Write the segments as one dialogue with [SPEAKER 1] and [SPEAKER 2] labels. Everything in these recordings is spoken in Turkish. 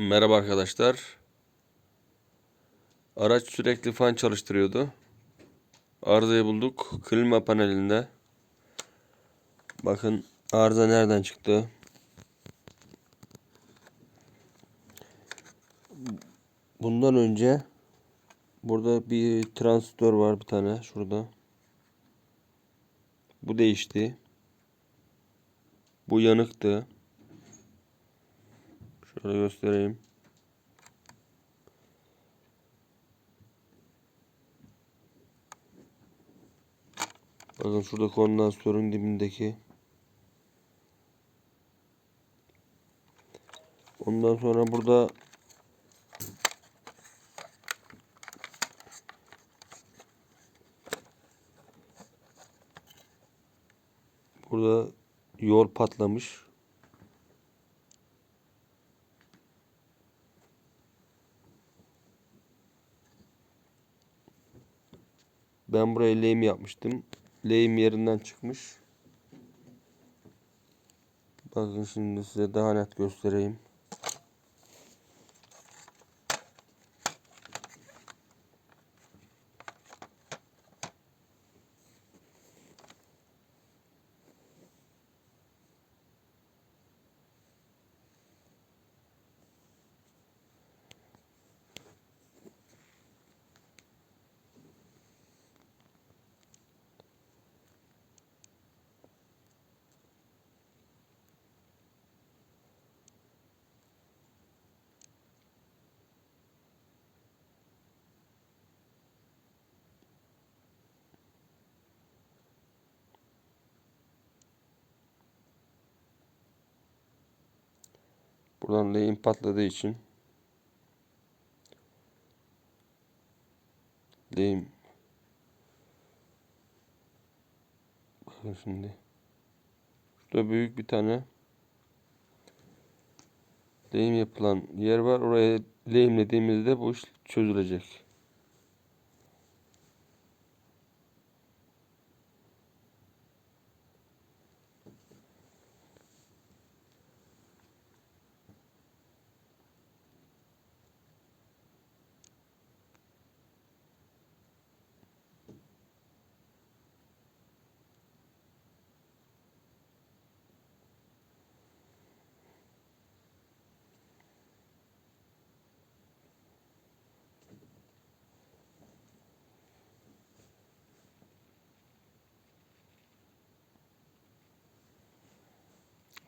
[SPEAKER 1] Merhaba arkadaşlar. Araç sürekli fan çalıştırıyordu. Arızayı bulduk. Klima panelinde. Bakın arıza nereden çıktı? Bundan önce burada bir transistör var bir tane şurada. Bu değişti. Bu yanıktı. Şöyle göstereyim. Bakın şurada kondansatörün dibindeki. Ondan sonra burada burada yol patlamış. Ben buraya lehim yapmıştım. Lehim yerinden çıkmış. Bakın şimdi size daha net göstereyim. Buradan lehim patladığı için lehim bakın şimdi şurada büyük bir tane lehim yapılan yer var. Oraya lehimlediğimizde bu iş çözülecek.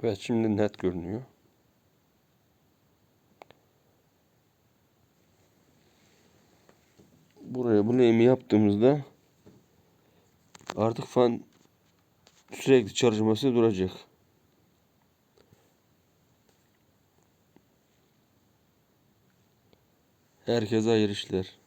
[SPEAKER 1] Evet şimdi net görünüyor. Buraya bu lehimi yaptığımızda artık fan sürekli çalışması duracak. Herkese hayırlı işler.